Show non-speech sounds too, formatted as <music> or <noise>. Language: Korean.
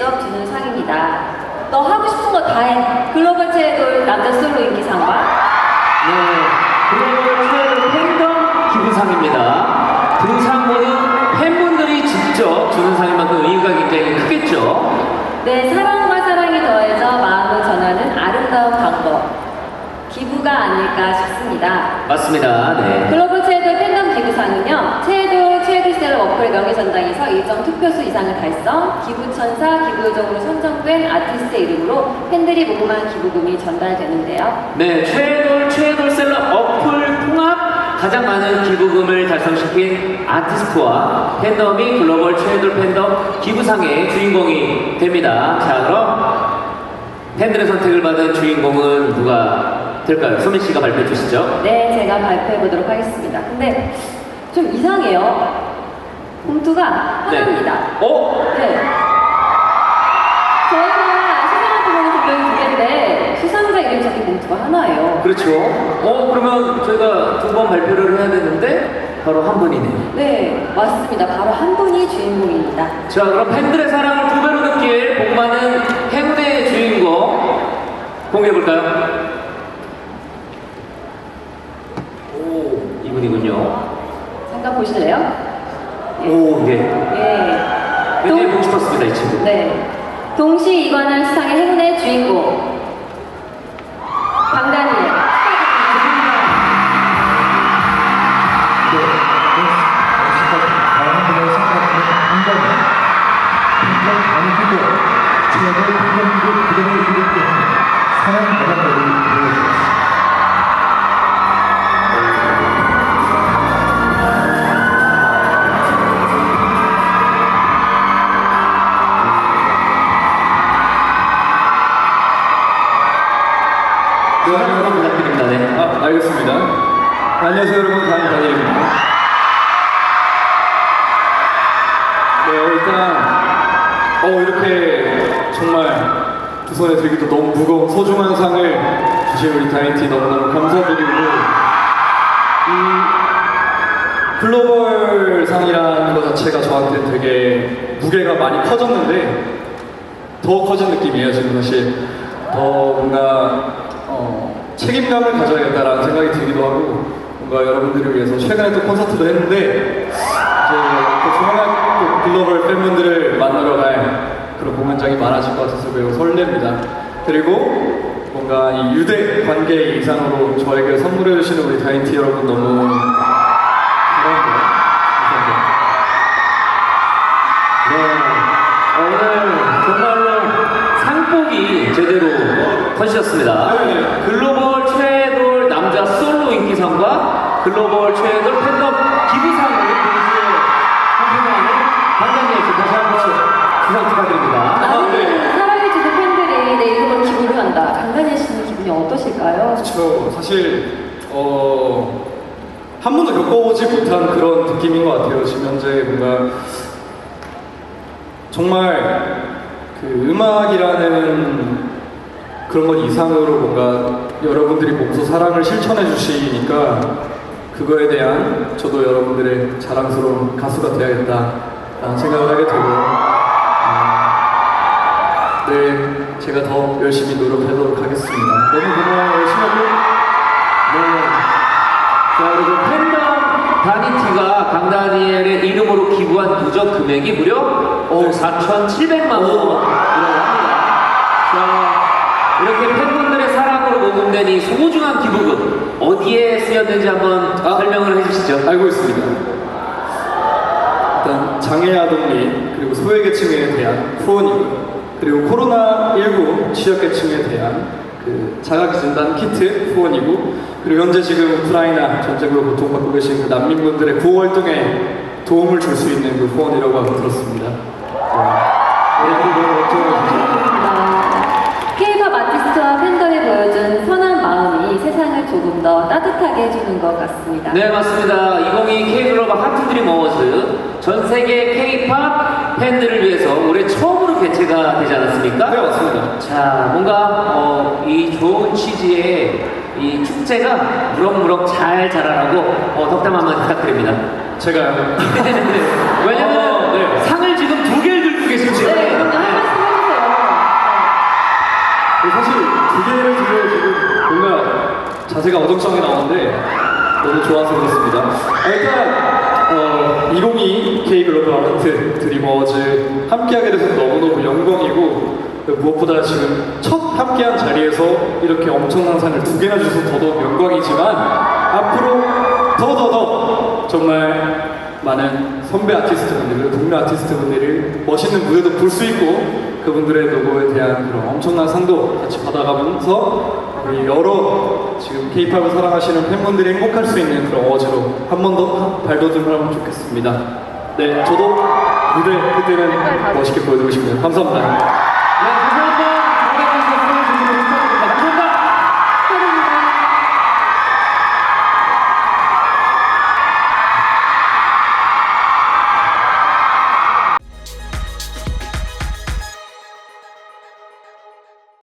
직접 주는 상입니다. 너 하고 싶은 거 다 해. 글로벌 최애돌 남자 솔로 인기상과 네, 글로벌 최애돌 팬덤 기부상입니다. 두 상모는 팬분들이 직접 주는 상인 만큼 의미가 굉장히 크겠죠. 네, 사랑과 사랑이 더해져 마음을 전하는 아름다운 방법. 기부가 아닐까 싶습니다. 맞습니다. 네. 글로벌 최애돌 팬덤 기부상은요, 최애돌 셀럽 어플 명예전당에서 일정 투표수 이상을 달성, 기부천사, 기부요정으로 선정된 아티스트의 이름으로 팬들이 모금한 기부금이 전달되는데요. 네, 최애돌, 최애돌 셀럽 어플 통합 가장 많은 기부금을 달성시킨 아티스트와 팬덤이 글로벌 최애돌 팬덤 기부상의 주인공이 됩니다. 자, 그럼 팬들의 선택을 받은 주인공은 누가 될까요? 소민 씨가 발표해 주시죠. 네, 제가 발표해 보도록 하겠습니다. 근데 좀 이상해요. 봉투가 하나입니다. 어? 네. 저희가 수상한 부분은 분명히 두 개인데 수상자 이름 적힌 봉투가 하나예요. 그렇죠. 어, 그러면 저희가 두 번 발표를 해야 되는데 바로 한 분이네요. 네, 맞습니다. 바로 한 분이 주인공입니다. 자, 그럼 팬들의 사랑을 두 배로 느낄 복 많은 행운의 주인공 공개해 볼까요? 오, 이분이군요. 잠깐 보실래요? 예. 오, 예. 예. 굉장히 동- 보고 싶었습니다, 이 친구. 네. 동시 이관한 수상의 행운의 주인공. 그 한번 부탁드립니다. 네. 아, 알겠습니다. 안녕하세요 여러분, 강다니엘입니다. 네, 일단 어 이렇게 정말 두 손에 들기도 너무 무거운 소중한 상을 주신 우리 다이티 너무너무 감사드리고 이 글로벌 상이라는 것 자체가 저한테 되게 무게가 많이 커졌는데 더 커진 느낌이에요 지금 사실 더 뭔가 어, 책임감을 가져야겠다라는 생각이 들기도 하고 뭔가 여러분들을 위해서 최근에 또 콘서트도 했는데 이제 또 조만간 또 글로벌 팬분들을 만나러 갈 그런 공연장이 많아질 것 같아서 매우 설렙니다 그리고 뭔가 이 유대 관계 이상으로 저에게 선물해 주시는 우리 다인티 여러분 너무 감사합니다 감사합니다 네. 오늘 정말로 상복이 제대로 터지셨습니다. 네. 글로벌 최애돌 남자 솔로 인기상과 글로벌 최애돌 팬덤 기부상을 동시에 강단님 씨 다시 한번 수상 축하드립니다. 많은 네. 사랑해주는 팬들이 내 이름으로 기부를 한다. 강다니엘 씨는 기분이 어떠실까요? 그렇죠. 사실 어, 한 번도 겪어보지 못한 그런 느낌인 것 같아요. 지금 현재 뭔가 정말 그 음악이라는 그런 것 이상으로 뭔가 여러분들이 몸소 사랑을 실천해 주시니까 그거에 대한 저도 여러분들의 자랑스러운 가수가 되어야겠다 라는 생각을 하게 되고 어, 네 제가 더 열심히 노력하도록 하겠습니다. 너무 고마워요. 열심히 하고 네. 자, 그리고 팬덤 다니티가 강다니엘의 이름으로 기부한 누적 금액이 무려 오, 4,700만 원이라고 합니다. 자, 이렇게 팬분들의 사랑으로 모금된 이 소중한 기부금 어디에 쓰였는지 한번 아. 설명을 해주시죠. 알고 있습니다. 일단 장애 아동 및 그리고 소외계층에 대한 후원이고요. 그리고 코로나 19 취약계층에 대한 그 자가진단 키트 후원이고 그리고 현재 지금 우크라이나 전쟁으로 고통받고 계신 그 난민분들의 구호 활동에 도움을 줄 수 있는 그 후원이라고 들었습니다. 네. 이렇게 너무 걱정을 조금 더 따뜻하게 해주는 것 같습니다. 네, 맞습니다. 2022 K-글로벌 하트드림 어워즈 전 세계 K-팝 팬들을 위해서 올해 처음으로 개최가 되지 않았습니까? 네, 맞습니다. 자, 뭔가 어, 이 좋은 취지의 이 축제가 무럭무럭 잘 자라라고 어, 덕담 한번 부탁드립니다. 제가요. <laughs> 왜냐면 어, 네. 상을 지금 두 개를 들고 계시기 네, 그럼요. 한 말씀 사실 두 개를 들려 지금 뭔가 자세가 어정쩡하게 나오는데 너무 좋아서 그렇습니다. 아, 일단 어, 2022 K 글로벌 아트 어워즈 함께하게 돼서 너무너무 영광이고 무엇보다 지금 첫 함께한 자리에서 이렇게 엄청난 상을 두 개나 주셔서 더더욱 영광이지만 앞으로 더더더 정말 많은 선배 아티스트분들, 동료 아티스트분들을 멋있는 무대도 볼 수 있고 그분들의 노고에 대한 그런 엄청난 상도 같이 받아가면서 우리 여러 지금 K-팝을 사랑하시는 팬분들이 행복할 수 있는 그런 어워즈로 한 번 더 발돋움을 하면 좋겠습니다. 네, 저도 무대 그때는 멋있게 보여드리고 싶네요. 감사합니다.